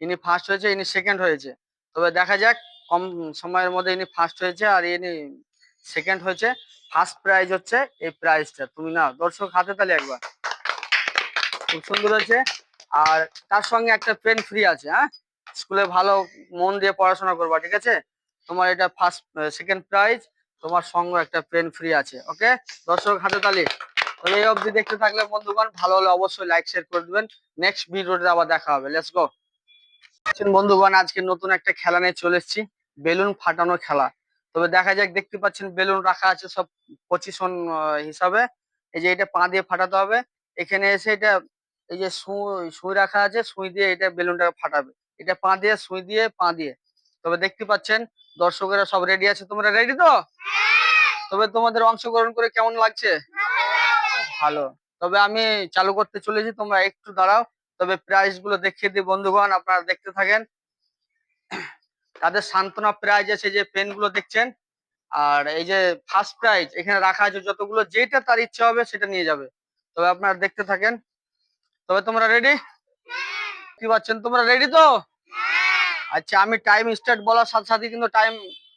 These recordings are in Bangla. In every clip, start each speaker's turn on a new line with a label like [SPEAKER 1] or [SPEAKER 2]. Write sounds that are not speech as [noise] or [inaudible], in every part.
[SPEAKER 1] ইনি ফার্স্ট হয়েছে, ইনি সেকেন্ড হয়েছে। তবে দেখা যাক, কম সময়ের মধ্যে ইনি ফার্স্ট হয়েছে আর ইনি সেকেন্ড হয়েছে। ফার্স্ট প্রাইজ হচ্ছে এই প্রাইজটা তুমি না দর্শক হাতে তালে একবার। খুব সুন্দর হয়েছে। আর তার সঙ্গে একটা পেন ফ্রি আছে হ্যাঁ? স্কুলে ভালো মন দিয়ে পড়াশোনা করবা, ঠিক আছে? তোমার এটা ফার্স্ট সেকেন্ড প্রাইজ তোমার সঙ্গে একটা পেন ফ্রি আছে ওকে দর্শক হাতে তালি। এই অবধি দেখতে থাকলে বন্ধুগণ, ভালো হলে অবশ্যই লাইক শেয়ার করে দিবেন। নেক্সট ভিডিওতে আবার দেখা হবে। লেটস গো বন্ধুগণ আজকে নতুন একটা খেলা নিয়ে চলে এসেছি বেলুন ফাটানো খেলা। তবে দেখা যাক দেখতে পাচ্ছেন বেলুন রাখা আছে সব পজিশন হিসাবে। এই যে এটা পা দিয়ে ফাটাতে হবে। এখানে এসে এটা এই যে সুই সুই রাখা আছে সুই দিয়ে এটা বেলুনটাকে ফাটাবে। এটা পা দিয়ে সুই দিয়ে পা দিয়ে। তবে দেখতে পাচ্ছেন দর্শকেরা সব রেডি আছে? তোমরা রেডি তো? তবে তোমাদের অংশগ্রহণ করে কেমন লাগছে। ভালো। তবে আমি চালু করতে চলেছি তোমরা একটু দাঁড়াও। তবে প্রাইজগুলো দেখিয়ে দিই বন্ধুগণ, আপনারা দেখতে থাকেন। তাদের সান্ত্বনা প্রাইজ আছে যে পেনগুলো দেখছেন। আর এই যে ফার্স্ট প্রাইজ এখানে রাখা আছে যতগুলো যেটা তার ইচ্ছা হবে সেটা নিয়ে যাবে। তবে আপনারা দেখতে থাকেন। তবে তোমরা রেডি কি পাচ্ছেন? তোমরা রেডি তো? আচ্ছা আমি টাইম স্টার্ট বলার সাথে সাথে কিন্তু টাইম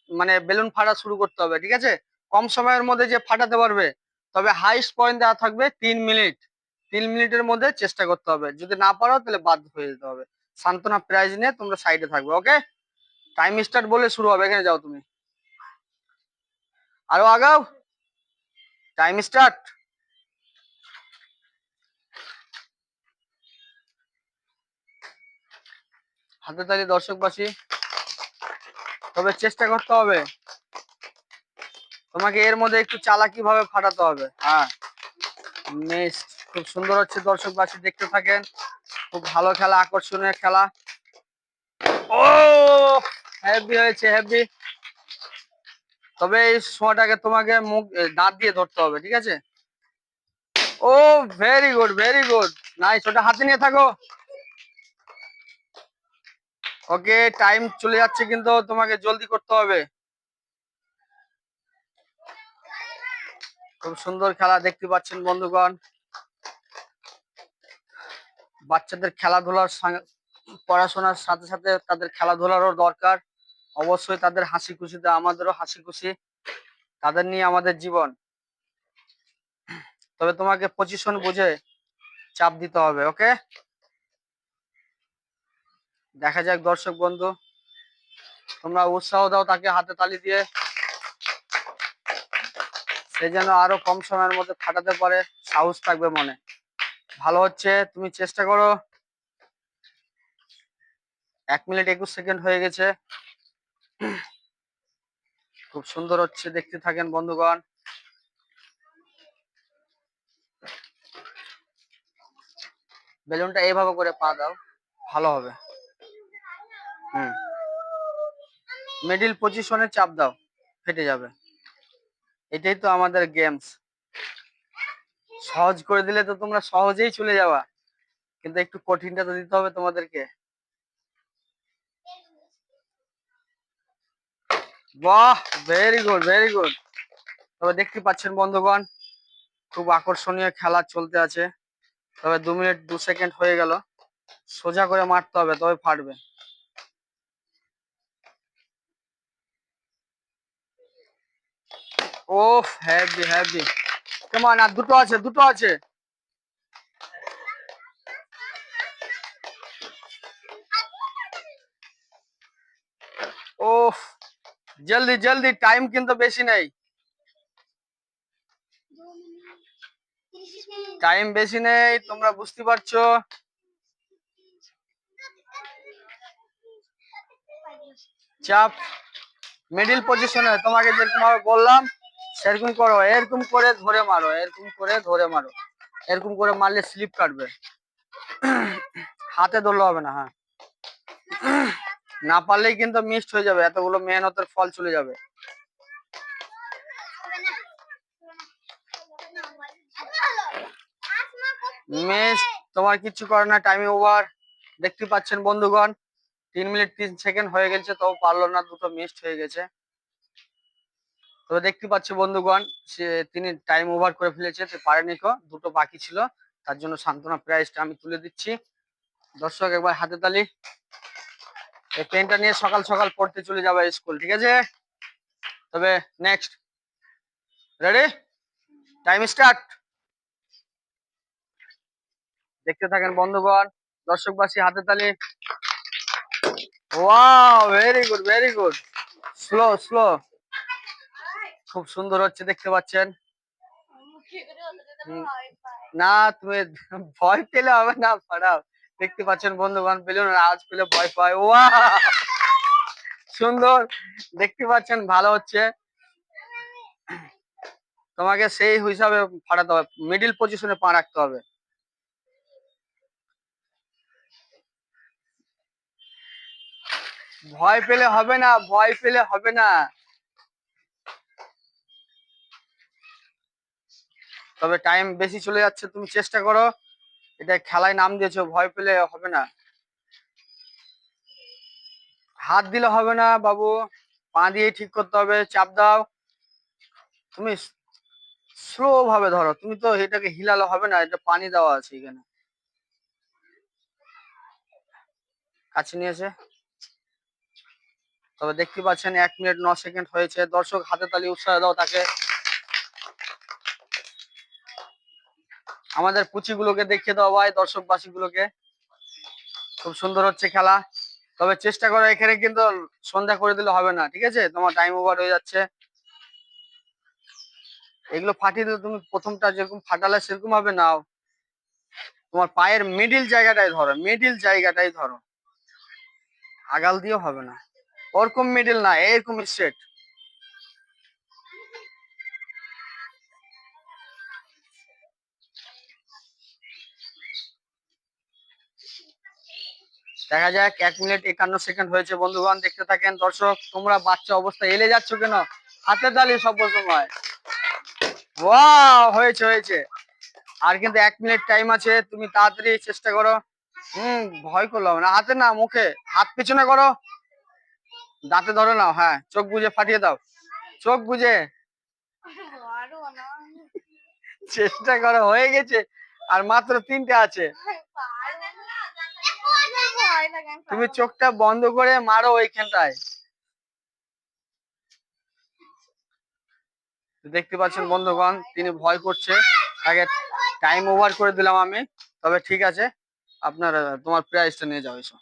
[SPEAKER 1] মানে বেলুন ফাটা শুরু করতে হবে, ঠিক আছে? কম সময়ের মধ্যে যে ফাটাতে পারবে, তবে হাইস্ট পয়েন্ট দেওয়া থাকবে তিন মিনিট তিন মিনিটের মধ্যে চেষ্টা করতে হবে। যদি না পারো, তাহলে বাদ হয়ে যেতে হবে। সান্ত্বনা প্রাইজ নিয়ে তোমরা সাইডে থাকবে ওকে টাইম স্টার্ট বলে শুরু হবে, এখানে যাও তুমি। আরও আগাও। টাইম স্টার্ট হাতে তালি দর্শক দর্শকবাসী তবে চেষ্টা করতে হবে। তোমাকে এর মধ্যে একটু চালাকি ভাবে ফাটাতে হবে। হ্যাঁ। নেক্সট খুব সুন্দর হচ্ছে দর্শকবাসী, দেখতে থাকেন। খুব ভালো খেলা, আকর্ষণীয় খেলা। ও হেভি হয়েছে হেভি তবে এই সময়টাকে তোমাকে মুখ দাঁত দিয়ে ধরতে হবে, ঠিক আছে? Oh very good very good নাই ওটা হাতে নিয়ে থাকো। ওকে টাইম চলে যাচ্ছে কিন্তু তোমাকে জলদি করতে হবে। খুব সুন্দর খেলা দেখতে পাচ্ছেন বন্ধুগণ। বাচ্চাদের খেলাধুলার পড়াশোনার সাথে সাথে তাদের খেলাধুলারও দরকার। অবশ্যই তাদের হাসি খুশিতে আমাদেরও হাসি খুশি তাদের নিয়ে আমাদের জীবন। তবে তোমাকে পজিশন বুঝে চাপ দিতে হবে ওকে দেখা যাক দর্শক বন্ধু, তোমরা উৎসাহ দাও তাকে হাতে তালি দিয়ে। সে যেন আরও কম সময়ের মধ্যে ফাটাতে পারে, সাহস থাকবে মনে। ভালো হচ্ছে, তুমি চেষ্টা করো। এক মিনিট একুশ সেকেন্ড হয়ে গেছে। খুব সুন্দর হচ্ছে, দেখতে থাকেন বন্ধুগণ। বেলুনটা এইভাবে করে পা দাও, ভালো হবে। হুম। মিডিল পজিশনে চাপ দাও, ফেটে যাবে। এটাই তো আমাদের গেমস। সহজ করে দিলে তো তোমরা সহজেই চলে যাবা। কিন্তু একটু কঠিনটা তো দিতে হবে তোমাদেরকে। বাহ ভেরি গুড ভেরি গুড তবে দেখতে পাচ্ছেন বন্ধুগণ, খুব আকর্ষণীয় খেলা চলতে আছে। তবে দু মিনিট, দু সেকেন্ড হয়ে গেল। সোজা করে মারতে হবে, তবে ফাটবে। ওফ হ্যাভি হ্যাভি কেমন আর দুটো আছে দুটো আছে। ওফ, জলদি জলদি টাইম কিন্তু বেশি নেই। টাইম বেশি নেই, তোমরা বুঝতে পারছ। চাপ মিডিল পজিশনে তোমাকে যেরকম বললাম সেরকম করো, এরকম করে ধরে মারো, এরকম করে ধরে মারো। এরকম করে মারলে স্লিপ কাটবে। হাতে ধরলে হবে না হ্যাঁ। না পারলেই কিন্তু মিসড হয়ে যাবে, এতগুলো মেহনতের ফল চলে যাবে। তোমার কিছু করে না টাইম ওভার দেখতে পাচ্ছেন বন্ধুগণ, তিন মিনিট তিন সেকেন্ড হয়ে গেছে তবু পারল না, দুটো মিসড হয়ে গেছে। তো দেখতে পাচ্ছি বন্ধুগণ, সে তিনি টাইম ওভার করে ফেলেছে পারেনি কো দুটো বাকি ছিল, তার জন্য সান্ত্বনা প্রাইজটা আমি তুলে দিচ্ছি। দর্শক একবার হাতে তালি। এই পেনটা নিয়ে সকাল সকাল পড়তে চলে যাবে স্কুল ঠিক আছে? তবে নেক্সট রেডি টাইম স্টার্ট দেখতে থাকেন বন্ধুগণ, দর্শকবাসী হাতে তালি। Wow very good very good slow slow খুব সুন্দর হচ্ছে দেখতে পাচ্ছেন। না তুমি [laughs] ভয় পেলে হবে না ফাড়াও দেখতে পাচ্ছেন বন্ধুগণ পেলেন আজ পেলে ভয় পায়। ওয়া সুন্দর দেখতে পাচ্ছেন ভালো হচ্ছে। তোমাকে সেই হিসাবে ফাটাতে হবে মিডিল পজিশনে পা রাখতে হবে। ভয় পেলে হবে না ভয় পেলে হবে না। তবে টাইম বেশি চলে যাচ্ছে, তুমি চেষ্টা করো। এটা খেলায় নাম দিয়েছ, ভয় পেলে হবে না। হাত দিলে হবে না বাবু, পা দিয়ে ঠিক করতে হবে, চাপ দাও। তুমি স্লো ভাবে ধরো, তুমি তো এটাকে হিলালে হবে না, এটা পানি দেওয়া আছে এখানে। কাছে নিয়েছে তবে দেখতে পাচ্ছেন, এক মিনিট ন সেকেন্ড হয়েছে, দর্শক হাতে তালি উৎসাহ দাও তাকে। আমাদের পুচিগুলোকে দেখিয়ে দেওয়া ভাই দর্শক বাসীগুলোকে খুব সুন্দর হচ্ছে খেলা। তবে চেষ্টা করো, এখানে কিন্তু সন্ধ্যা করে দিলে হবে না, ঠিক আছে? তোমার টাইম ওভার হয়ে যাচ্ছে। এগুলো ফাটিয়ে দিলে তুমি প্রথমটা যেরকম ফাটালে সেরকম হবে নাও তোমার পায়ের মিডিল জায়গাটাই ধরো মিডিল জায়গাটাই ধরো। আগাল দিয়েও হবে না। ওরকম মিডিল না এরকম স্ট্রেট দেখা যাক এক মিনিট একান্ন সেকেন্ড হয়েছে বন্ধুগণ দেখতে থাকেন। দর্শক তোমরা বাচ্চা অবস্থা এলে যাচ্ছ কেন? হাতে তালি সব সময় হয়েছে হয়েছে। আর কিন্তু এক মিনিট টাইম আছে তুমি তাড়াতাড়ি চেষ্টা করো। হুম ভয় করলাম না হাতে না মুখে। হাত পিছনে করো। দাঁতে ধরো নাও হ্যাঁ চোখ বুঝে ফাটিয়ে দাও। চোখ বুঝে চেষ্টা করো হয়ে গেছে। আর মাত্র তিনটে আছে। তুমি চোখটা বন্ধ করে মারো ওইখানটায় দেখতে পাচ্ছেন বন্ধুগণ তিনি ভয় করছে। তাকে টাইম ওভার করে দিলাম আমি। তবে ঠিক আছে আপনার তোমার প্রাইসটা নিয়ে যাও এসো।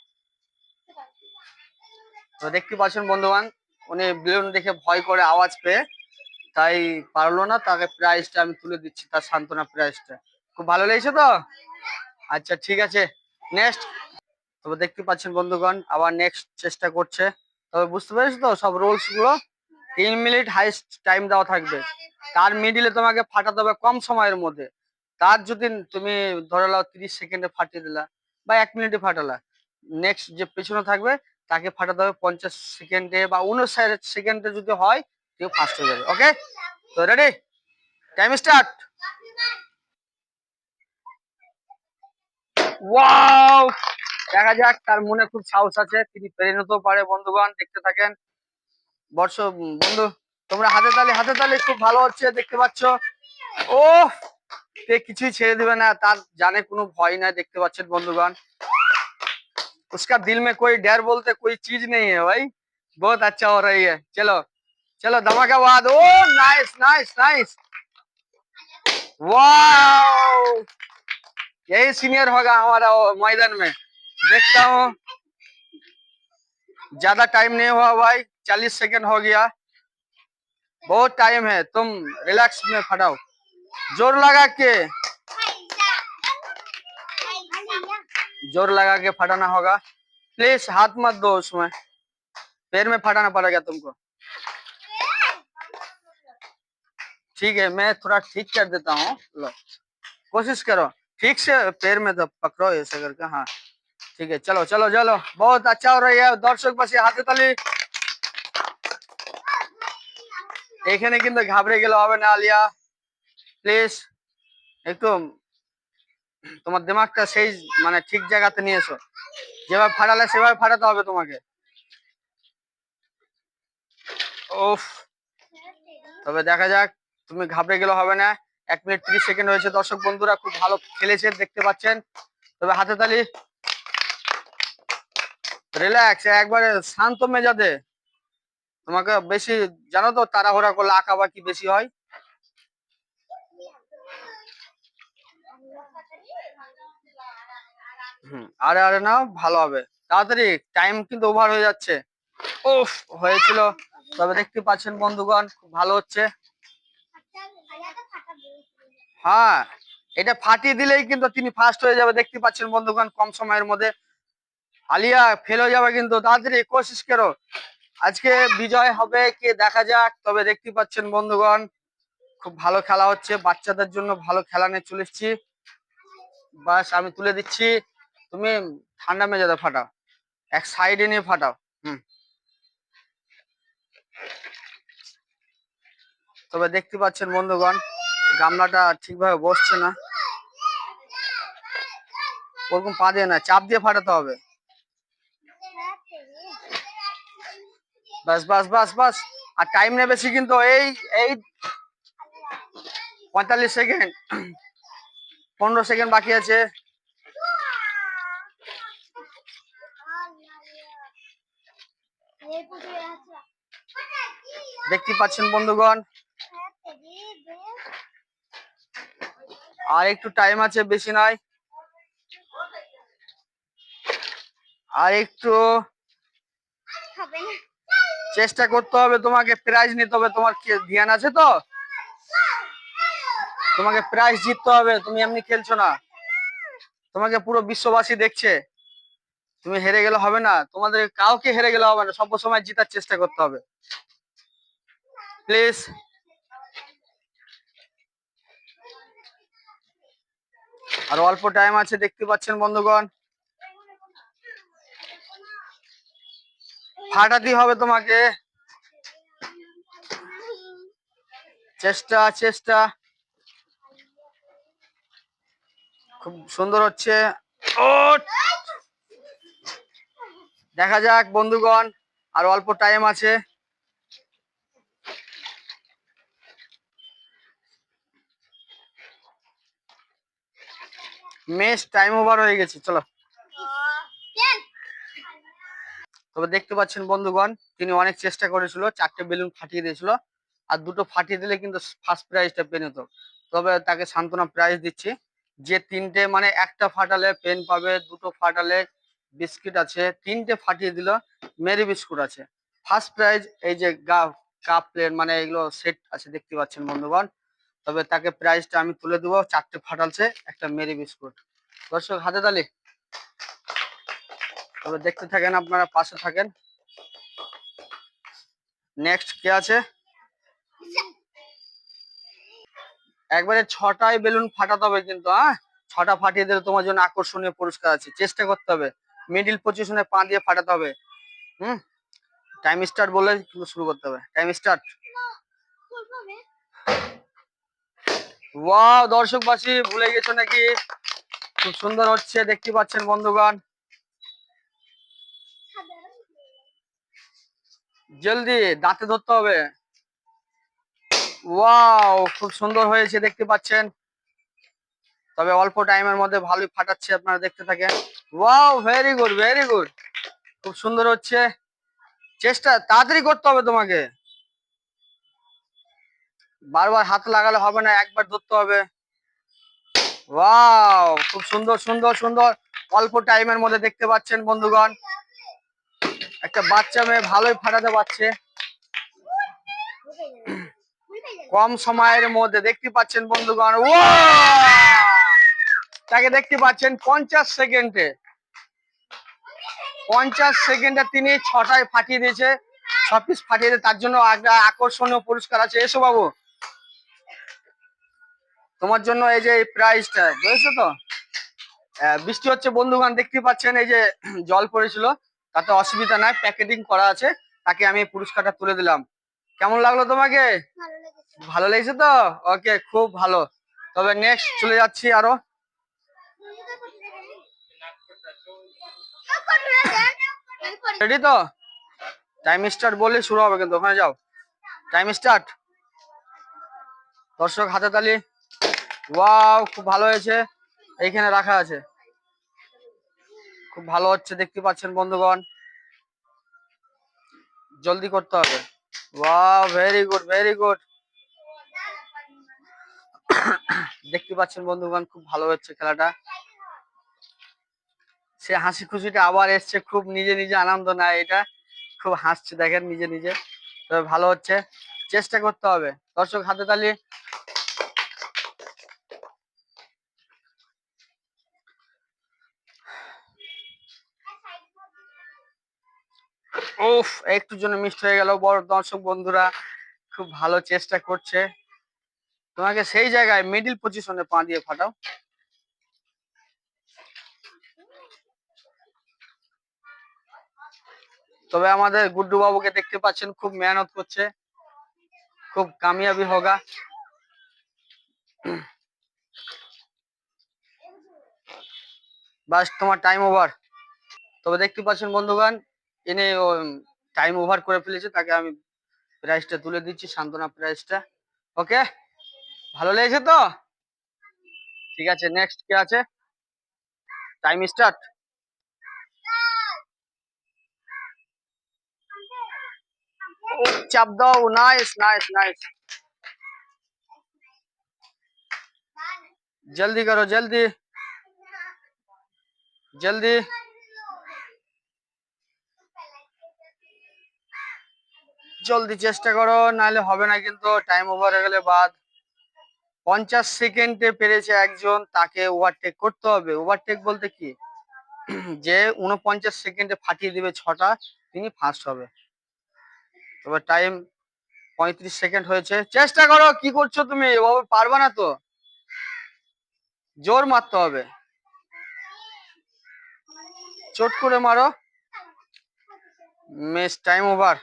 [SPEAKER 1] তো দেখতে পাচ্ছেন বন্ধুগণ উনি বেলুন দেখে ভয় করে আওয়াজ পেয়ে তাই পারল না তাকে প্রাইসটা আমি তুলে দিচ্ছি তার সান্ত্বনা প্রাইসটা খুব ভালো লেগেছে তো? আচ্ছা ঠিক আছে। নেক্সট তবে দেখতে পাচ্ছেন বন্ধুগণ, আবার নেক্সট চেষ্টা করছে। তবে বুঝতে পেরেছ তো, সব রুলসগুলো? তিন মিনিট হাইস্ট টাইম দেওয়া থাকবে। তার মিডিলে তোমাকে ফাটাতে হবে কম সময়ের মধ্যে। তার যদি তুমি ধরে নাও তিরিশ সেকেন্ডে ফাটিয়ে দিলা বা এক মিনিটে ফাটালা নেক্সট যে পেছনে থাকবে, তাকে ফাটাতে হবে পঞ্চাশ সেকেন্ডে বা উনষাট সেকেন্ডে যদি হয়, কেউ ফার্স্ট হয়ে যাবে ওকে তো রেডি টাইম স্টার্ট ওয়াও দেখা যাক তার মনে খুব সাহস আছে তিনি পেরে নিতেও পারে বন্ধুগণ দেখতে থাকেন বর্ষ উম, বন্ধু তোমরা হাতে তালি হাতে তালি খুব ভালো হচ্ছে দেখতে পাচ্ছ ও সে কিছুই ছেড়ে দিবে না তার জানে কোনো ভয় নাই দেখতে পাচ্ছেন বন্ধুগণ उसका दिल में कोई डर बोलते कोई चीज नहीं है भाई बहुत अच्छा हो रही है चलो चलो धमाकाबाद oh nice nice nice wow यही सीनियर होगा हमारा वो मैदान में देखता हूँ। ज़्यादा टाइम नहीं हुआ भाई, चालीस सेकंड हो गया। बहुत टाइम है, तुम रिलैक्स में फटाओ। ज़ोर लगा के। ज़ोर लगा के फटाना होगा। प्लीज़ हाथ मत दो उसमें। पैर में फटाना पड़ेगा तुमको। ठीक है, मैं थोड़ा ठीक कर देता हूँ। लो, कोशिश करो। ठीक से पैर में तो पकड़ो ऐसे करके हाँ। ठीक है चलो चलो चलो बहुत अच्छा हो रही है दर्शक बस হাতে তালি এখানে কিন্তু ঘাবড়ে গেলে হবে না আলিয়া প্লিজ একটু তোমার দিমাগটা সেই মানে ঠিক জায়গাতে নিয়ে এসো যেভাবে ফাটালে সেভাবে ফাটাতে হবে তোমাকে ওফ তবে দেখা যাক তুমি ঘাবড়ে গেলে হবে না এক মিনিট তিরিশ সেকেন্ড হয়েছে দর্শক বন্ধুরা খুব ভালো খেলেছে দেখতে পাচ্ছেন তবে হাতে তালি রিল্যাক্স একবারে শান্ত মেজাজে। তোমাকে বেশি, জানো তো তাড়াহুড়া করলে আঁকা বাকি বেশি হয়? হুম, আরে আরে না, ভালো হবে। তাড়াতাড়ি টাইম কিন্তু ওভার হয়ে যাচ্ছে। উফ, হয়েছিল। তবে দেখতে পাচ্ছেন বন্ধুগণ, খুব ভালো হচ্ছে। হ্যাঁ এটা ফাটিয়ে দিলেই কিন্তু তিনি ফার্স্ট হয়ে যাবে। দেখতে পাচ্ছেন বন্ধুগণ, কম সময়ের মধ্যে। আলিয়া ফেল হয়ে যাবে কিন্তু তাড়াতাড়ি কোশিস করো। আজকে বিজয় হবে কে দেখা যাক, তবে দেখতে পাচ্ছেন বন্ধুগণ, খুব ভালো খেলা হচ্ছে, বাচ্চাদের জন্য ভালো খেলা নিয়ে চলে এসেছি। বাস, আমি তুলে দিচ্ছি। তুমি ঠান্ডা মেজাজে ফাটাও, এক সাইডে নিয়ে ফাটাও, হুম। তবে দেখতে পাচ্ছেন বন্ধুগণ, গামলাটা ঠিকভাবে বসছে না। ওরকম পা দিয়ে না চাপ দিয়ে ফাটাতে হবে। বাস বাস বাস বাস। আর টাইম নেবে বেশি কিন্তু এই এই পঁয়তাল্লিশ সেকেন্ড পনেরো সেকেন্ড বাকি আছে। দেখতে পাচ্ছেন বন্ধুগণ। আর একটু টাইম আছে, বেশি নয়। আর একটু চেষ্টা করতে হবে তোমাকে প্রাইজ নিতে হবে। তোমার ধ্যান আছে তো? তোমাকে প্রাইজ জিততে হবে। তুমি এমনি খেলছো না। তোমাকে পুরো বিশ্ববাসী দেখছে। তুমি হেরে গেলে হবে না। তোমাদের কাউকে হেরে গেলে হবে না। সব সময় জিতার চেষ্টা করতে হবে। প্লিজ আর অল্প টাইম আছে, দেখতে পাচ্ছেন বন্ধুগণ। ফাটাতে হবে তোমাকে। চেষ্টা চেষ্টা। খুব সুন্দর হচ্ছে। দেখা যাক, বন্ধুগণ, আর অল্প টাইম আছে। মেশ টাইম ওভার হয়ে গেছে, চলো। তবে দেখতে পাচ্ছেন বন্ধুগণ, তিনি অনেক চেষ্টা করেছিল, চারটে বেলুন ফাটিয়ে দিয়েছিল, আর দুটো ফাটিয়ে দিলে কিন্তু ফার্স্ট প্রাইজটা পেন হতো তবে তাকে সান্ত্বনা প্রাইজ দিচ্ছি। যে তিনটে মানে একটা ফাটালে পেন পাবে, দুটো ফাটালে বিস্কিট আছে, তিনটে ফাটিয়ে দিল মেরি বিস্কুট আছে। ফার্স্ট প্রাইজ এই যে গা কাপ প্লেট মানে এগুলো সেট আছে দেখতে পাচ্ছেন বন্ধুগণ। তবে তাকে প্রাইজটা আমি তুলে দেবো, চারটে ফাটালছে, একটা মেরি বিস্কুট দর্শক, হাতে তালি। তবে দেখতে থাকেন আপনারা, পাশে থাকেন। নেক্সট কে আছে? একবারে ছটায় বেলুন ফাটাতে হবে কিন্তু হ্যাঁ ছটা ফাটিয়ে দিলে তোমার জন্য আকর্ষণীয় পুরস্কার আছে। চেষ্টা করতে হবে। মিডিল পজিশনে পা দিয়ে ফাটাতে হবে। হুম? টাইম স্টার্ট বলে শুরু করতে হবে। টাইম স্টার্ট ওয়াও দর্শকবাসী, ভুলে গেছো নাকি? খুব সুন্দর হচ্ছে, দেখতে পাচ্ছেন বন্ধুগণ। জলদি, দাঁতে ধরতে হবে। ওয়াও, খুব সুন্দর হয়েছে, দেখতে পাচ্ছেন। তবে অল্প টাইমের মধ্যে ভালোই ফাটাচ্ছে, আপনারা দেখতে থাকেন। Wow very good very good খুব সুন্দর হচ্ছে। চেষ্টা তাড়াতাড়ি করতে হবে তোমাকে। বারবার হাত লাগালে হবে না, একবার ধরতে হবে। ওয়াও, খুব সুন্দর সুন্দর সুন্দর। অল্প টাইমের মধ্যে দেখতে পাচ্ছেন বন্ধুগণ। একটা বাচ্চা মেয়ে ভালোই ফাটাতে পারছে। কম সময়ের মধ্যে দেখতে পাচ্ছেন বন্ধুগণ ও তাকে দেখতে পাচ্ছেন পঞ্চাশ সেকেন্ডে। পঞ্চাশ সেকেন্ডে তিনি ছটায় ফাটিয়ে দিয়েছে ছ পিস ফাটিয়ে দিয়ে তার জন্য একটা আকর্ষণীয় পুরস্কার আছে। এসো বাবু। তোমার জন্য এই যে প্রাইজটা বুঝেছ তো? বৃষ্টি হচ্ছে বন্ধুগণ, দেখতে পাচ্ছেন এই যে জল পড়েছিল। তাতে অসুবিধা নাই প্যাকেটিং করা আছে তাকে আমি পুরস্কারটা তুলে দিলাম। কেমন লাগল তোমাকে? ভালো লেগেছে। তো? ওকে খুব ভালো। তবে নেক্সট চলে যাচ্ছি আরও। রেডি তো? টাইম স্টার্ট বললে শুরু হবে কিন্তু ওখানে যাও। টাইম স্টার্ট দর্শক হাতে তালি। ওয়াও খুব ভালো হয়েছে। এইখানে রাখা আছে। খুব ভালো হচ্ছে, দেখতে পাচ্ছেন বন্ধুগণ। জলদি করতে হবে। ভেরি গুড ভেরি গুড দেখতে পাচ্ছেন বন্ধুগণ, খুব ভালো হচ্ছে খেলাটা। সে হাসি খুশিটা আবার এসছে, খুব নিজে নিজে আনন্দ নেয় এটা। খুব হাসছে দেখেন নিজে নিজে। তবে ভালো হচ্ছে। চেষ্টা করতে হবে। দর্শক হাতে তালি উফ, একটু জন্য মিস্ট হয়ে গেল। বড় দর্শক বন্ধুরা, খুব ভালো চেষ্টা করছে। তোমাকে সেই জায়গায় মিডিল পজিশনে পা দিয়ে ফাটাও। তবে আমাদের গুড্ডু বাবুকে দেখতে পাচ্ছেন, খুব মেহনত করছে। খুব কামিয়াবি হোগা। বাস, তোমার টাইম ওভার তবে দেখতে পাচ্ছেন বন্ধুগণ, এনে টাইম ওভার করে ফেলেছে, তাকে আমি প্রাইসটা তুলে দিচ্ছি, সান্ত্বনা প্রাইসটা ওকে ভালো লেগেছে তো? ঠিক আছে নেক্সট কে আছে? টাইম স্টার্ট চাপ দাও নাইস নাইস নাইস জলদি করো, জলদি। জলদি। জলদি চেষ্টা করো, নাহলে হবে না কিন্তু টাইম ওভার হয়ে গেলে বাদ। পঞ্চাশ সেকেন্ডে পেরেছে একজন, তাকে ওভারটেক করতে হবে। ওভারটেক বলতে কি? যে উনপঞ্চাশ সেকেন্ডে ফাটিয়ে দিবে ছটা, তিনি ফার্স্ট হবে। তবে টাইম পঁয়ত্রিশ সেকেন্ড হয়েছে। চেষ্টা করো, কি করছ তুমি? এভাবে পারবে না তো। জোর মারতে হবে। চট করে মারো। মিস টাইম ওভার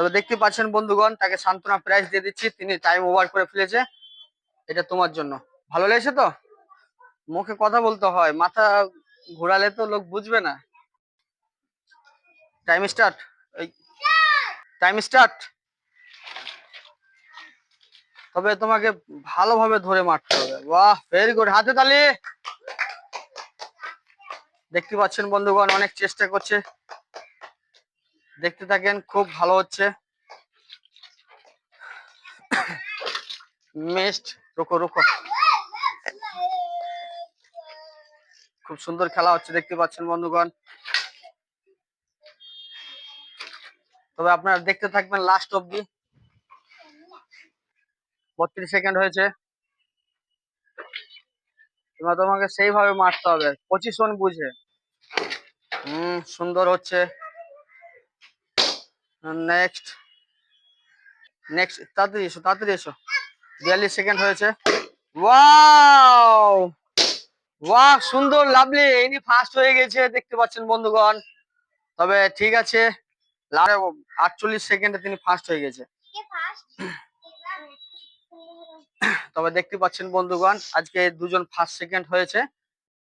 [SPEAKER 1] তবে দেখতে পাচ্ছেন বন্ধুগণ, তাকে সান্ত্বনা প্রাইজ দিয়ে দিচ্ছি। তিনি টাইম ওভার করে ফেলেছে। এটা তোমার জন্য। ভালো লেগেছে তো? মুখে কথা বলতে হয়, মাথা ঘোরালে তো লোক বুঝবে না। টাইম স্টার্ট টাইম স্টার্ট তবে তোমাকে ভালোভাবে ধরে মারতে হবে। বাহ ভেরি গুড হাতে তালি দেখতে পাচ্ছেন বন্ধুগণ, অনেক চেষ্টা করছে। দেখতে থাকেন, খুব ভালো হচ্ছে। মেস্ট, রুকো রুকো। খুব সুন্দর খেলা হচ্ছে, দেখতে পাচ্ছেন বন্ধুগণ। তবে আপনারা দেখতে থাকবেন লাস্ট অব্দি বত্রিশ সেকেন্ড হয়েছে। এবার তোমাকে সেইভাবে মারতে হবে। পজিশন বুঝে। হুম, সুন্দর হচ্ছে। নেক্সট নেক্সট তাড়াতাড়ি এসো তাড়াতাড়ি এসো। বিয়াল্লিশ সেকেন্ড হয়েছে। ওয়াও বাহ সুন্দর লাভলি ইনি ফার্স্ট হয়ে গেছে দেখতে পাচ্ছেন বন্ধুগণ। তবে ঠিক আছে আটচল্লিশ সেকেন্ডে তিনি ফার্স্ট হয়ে গেছে। তবে দেখতে পাচ্ছেন বন্ধুগণ আজকে দুজন ফার্স্ট সেকেন্ড হয়েছে।